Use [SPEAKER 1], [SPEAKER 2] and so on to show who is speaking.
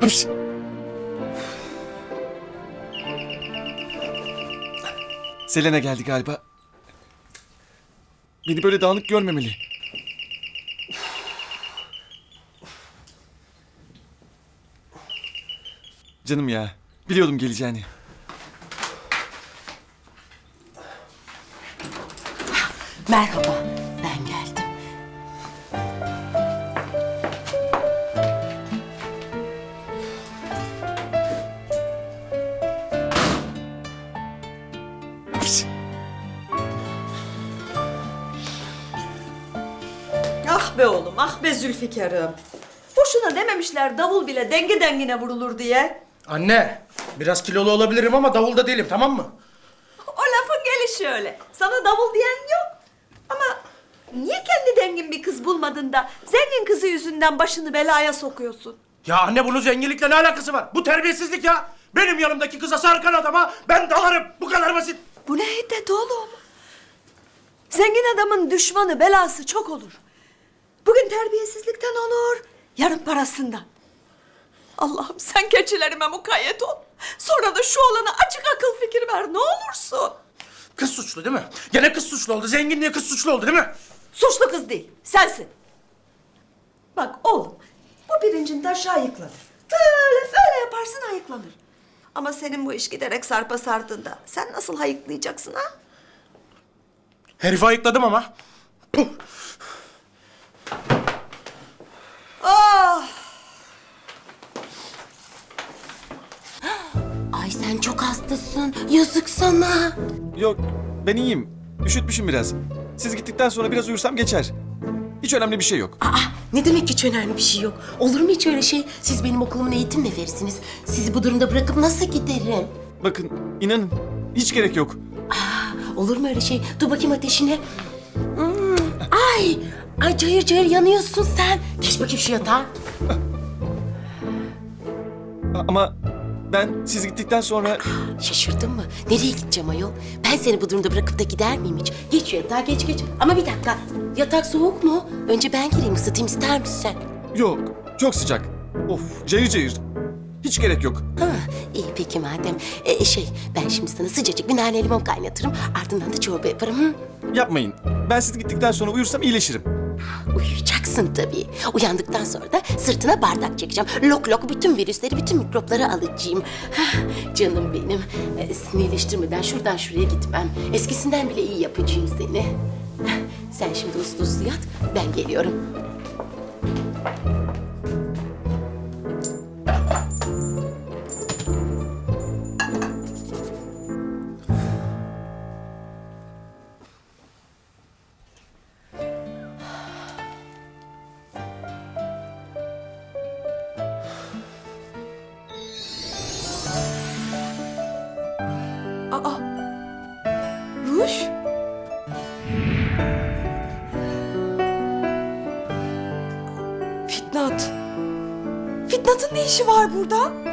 [SPEAKER 1] Hıps. Selena geldi galiba. Beni böyle dağınık görmemeli. Canım ya. Biliyordum geleceğini.
[SPEAKER 2] Merhaba, ben
[SPEAKER 3] be oğlum, ah be Zülfikar'ım. Boşuna dememişler davul bile denge dengine vurulur diye.
[SPEAKER 4] Anne, biraz kilolu olabilirim ama davulda değilim tamam mı?
[SPEAKER 3] O lafın gelişi öyle. Sana davul diyen yok. Ama niye kendi dengin bir kız bulmadın da zengin kızı yüzünden başını belaya sokuyorsun?
[SPEAKER 4] Ya anne bunun zenginlikle ne alakası var? Bu terbiyesizlik ya. Benim yanımdaki kıza sarkan adama ben dalarım. Bu kadar basit.
[SPEAKER 3] Bu ne hiddet oğlum? Zengin adamın düşmanı belası çok olur. Bugün terbiyesizlikten olur, yarın parasından. Allah'ım sen keçilerime mukayyet ol. Sonra da şu olana açık akıl fikir ver ne olursun.
[SPEAKER 4] Kız suçlu değil mi? Gene kız suçlu oldu. Zengin diye kız suçlu oldu değil mi?
[SPEAKER 3] Suçlu kız değil, sensin. Bak oğlum, bu birincin taşı ayıklanır. Böyle böyle yaparsın ayıklanır. Ama senin bu iş giderek sarpa sardığında sen nasıl hayıklayacaksın ha?
[SPEAKER 4] Herifi ayıkladım ama. Puh.
[SPEAKER 2] Hastasın. Yazık sana.
[SPEAKER 1] Yok ben iyiyim. Üşütmüşüm biraz. Siz gittikten sonra biraz uyursam geçer. Hiç önemli bir şey yok.
[SPEAKER 2] Aa, ne demek hiç önemli bir şey yok. Olur mu hiç öyle şey? Siz benim okulumun eğitim neferisiniz. Sizi bu durumda bırakıp nasıl giderim?
[SPEAKER 1] Bakın inanın hiç gerek yok.
[SPEAKER 2] Olur mu öyle şey? Dur bakayım ateşine. Hmm, ay, ay cayır cayır yanıyorsun sen. Geç bakayım şu yatağa.
[SPEAKER 1] Ama ben siz gittikten sonra
[SPEAKER 2] Şaşırdın mı? Nereye gideceğim ayol? Ben seni bu durumda bırakıp da gider miyim hiç? Geç şu yatağa geç geç. Ama bir dakika. Yatak soğuk mu? Önce ben gireyim ısıtayım ister misin?
[SPEAKER 1] yok çok sıcak. Of cayır cayır. Hiç gerek yok.
[SPEAKER 2] Ha, iyi peki madem. Ee, şey ben şimdi sana sıcacık bir nane limon kaynatırım. Ardından da çorba yaparım. Hı?
[SPEAKER 1] Yapmayın. Ben siz gittikten sonra uyursam iyileşirim.
[SPEAKER 2] Uyuyacaksın tabii. Uyandıktan sonra da sırtına bardak çekeceğim. Lok lok bütün virüsleri, bütün mikropları alacağım. Hah, canım benim. Ee, seni şuradan şuraya gitmem. Eskisinden bile iyi yapacağım seni. Hah, Sen şimdi uslu uslu yat, ben geliyorum.
[SPEAKER 3] Aa! Ruş? Fitnat. Fitnat'ın ne işi var burada?